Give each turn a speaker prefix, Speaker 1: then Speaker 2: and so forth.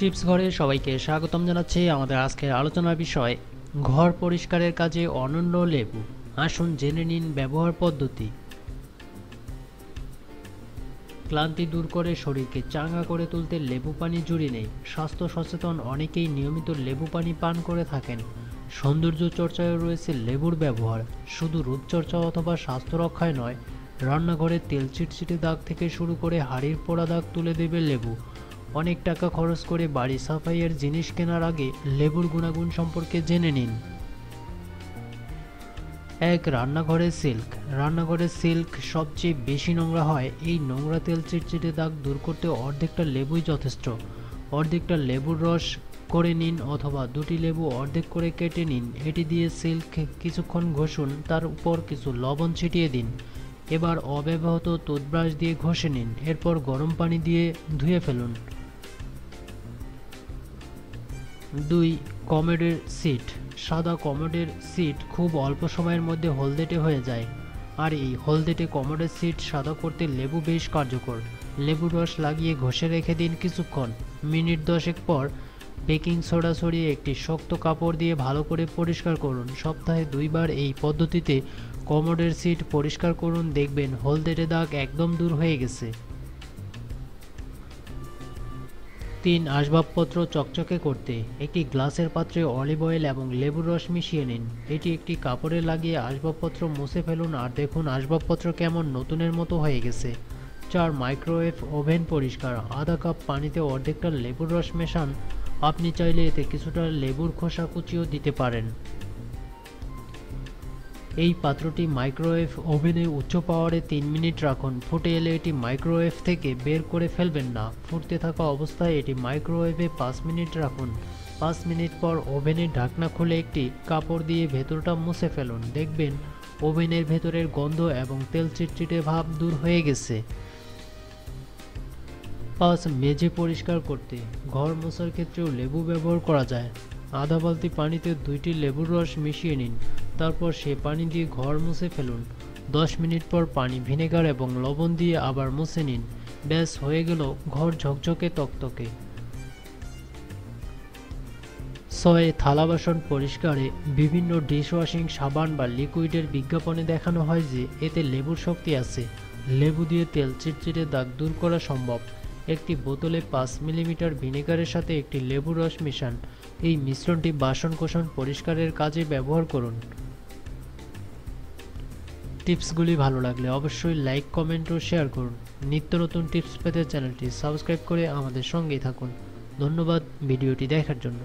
Speaker 1: Tips ঘরে সবাইকে স্বাগতম জানাচ্ছি আমাদের আজকের আলোচনার বিষয়, ঘর পরিষ্কারের কাজে অনন্য লেবু। আসুন জেনে নিন ব্যবহার পদ্ধতি। ক্লান্তি দূর করে শরীরকে চাঙ্গা করে তুলতে লেবু পানি জুড়ি নেই। স্বাস্থ্য সচেতন অনেকেই নিয়মিত লেবু পানি পান করে থাকেন। সৌন্দর্য চর্চায় রয়েছে লেবুর ব্যবহার। শুধু রূপচর্চা অথবা স্বাস্থ্য রক্ষায় নয়, রান্নাঘরে তেল চিটচিটে দাগ থেকে শুরু করে হাড়ির পোড়া দাগ তুলে দেবে লেবু। অনেক টাকা খরচ করে বাড়ি সাফাইয়ের জিনিস কেনার আগে লেবুর গুণাগুণ সম্পর্কে জেনে নিন। এক রান্নাঘরের সিল্ক। রান্নাঘরের সিল্ক সবচেয়ে বেশি নোংরা হয়। এই নোংরা তেল চিটচিটে দাগ দূর করতে অর্ধেকটা লেবুই যথেষ্ট। অর্ধেকটা লেবুর রস করে নিন অথবা দুটি লেবু অর্ধেক করে কেটে নিন। এটি দিয়ে সিল্ক কিছুক্ষণ ঘষুন, তার উপর কিছু লবণ ছিটিয়ে দিন। এবার অব্যবহৃত টুথব্রাশ দিয়ে ঘষে নিন। এরপর গরম পানি দিয়ে ধুয়ে ফেলুন। দুই কমেডের সিট। সাদা কমোডের সিট খুব অল্প সময়ের মধ্যে হলদেটে হয়ে যায়। আর এই হলদেটে কমোডের সিট সাদা করতে লেবু বেশ কার্যকর। লেবুর রস লাগিয়ে ঘষে রেখে দিন কিছুক্ষণ। মিনিট দশেক পর বেকিং সোডা ছড়িয়ে একটি শক্ত কাপড় দিয়ে ভালো করে পরিষ্কার করুন। সপ্তাহে দুইবার এই পদ্ধতিতে কমোডের সিট পরিষ্কার করুন। দেখবেন হলদেটে দাগ একদম দূর হয়ে গেছে। তিন আসবাবপত্র চকচকে করতে একটি গ্লাসের পাত্রে অলিভ অয়েল এবং লেবুর রস মিশিয়ে নিন। এটি একটি কাপড়ে লাগিয়ে আসবাবপত্র মুছে ফেলুন আর দেখুন আসবাবপত্র কেমন নতুনের মতো হয়ে গেছে। চার মাইক্রোওয়েভ ওভেন পরিষ্কার। আধা কাপ পানিতে অর্ধেকটা লেবুর রস মেশান। আপনি চাইলে এতে কিছুটা লেবুর খোসা কুচিও দিতে পারেন। এই পাত্রটি মাইক্রোওয়েভ ওভেনে উচ্চ পাওয়ারে তিন মিনিট রাখুন। ফুটে এলে এটি মাইক্রোওয়েভ থেকে বের করে ফেলবেন না। ফুটতে থাকা অবস্থায় এটি মাইক্রোওয়েভে পাঁচ মিনিট রাখুন। পাঁচ মিনিট পর ওভেনের ঢাকনা খুলে একটি কাপড় দিয়ে ভেতরটা মুছে ফেলুন। দেখবেন ওভেনের ভেতরের গন্ধ এবং তেল চিটচিটে ভাব দূর হয়ে গেছে। পাঁচ, মেঝে পরিষ্কার করতে। ঘর মোছার ক্ষেত্রেও লেবু ব্যবহার করা যায়। আধা বালতি পানিতে দুইটি লেবুর রস মিশিয়ে নিন। তারপর সে পানি দিয়ে ঘর মুছে ফেলুন। দশ মিনিট পর পানি ভিনেগার এবং লবণ দিয়ে আবার মুছে নিন। ব্যাস, হয়ে গেল ঘর ঝকঝকে তকতকে। ছয়, থালা বাসন পরিষ্কারে বিভিন্ন ডিশওয়াশিং, সাবান বা লিকুইডের বিজ্ঞাপনে দেখানো হয় যে এতে লেবুর শক্তি আছে। লেবু দিয়ে তেল চিটচিটে দাগ দূর করা সম্ভব। একটি বোতলে পাঁচ মিলিমিটার ভিনেগারের সাথে একটি লেবু রস মিশান। এই মিশ্রণটি বাসন কোষণ পরিষ্কারের কাজে ব্যবহার করুন। টিপসগুলি ভালো লাগলে অবশ্যই লাইক, কমেন্ট ও শেয়ার করুন। নিত্য নতুন টিপস পেতে চ্যানেলটি সাবস্ক্রাইব করে আমাদের সঙ্গেই থাকুন। ধন্যবাদ ভিডিওটি দেখার জন্য।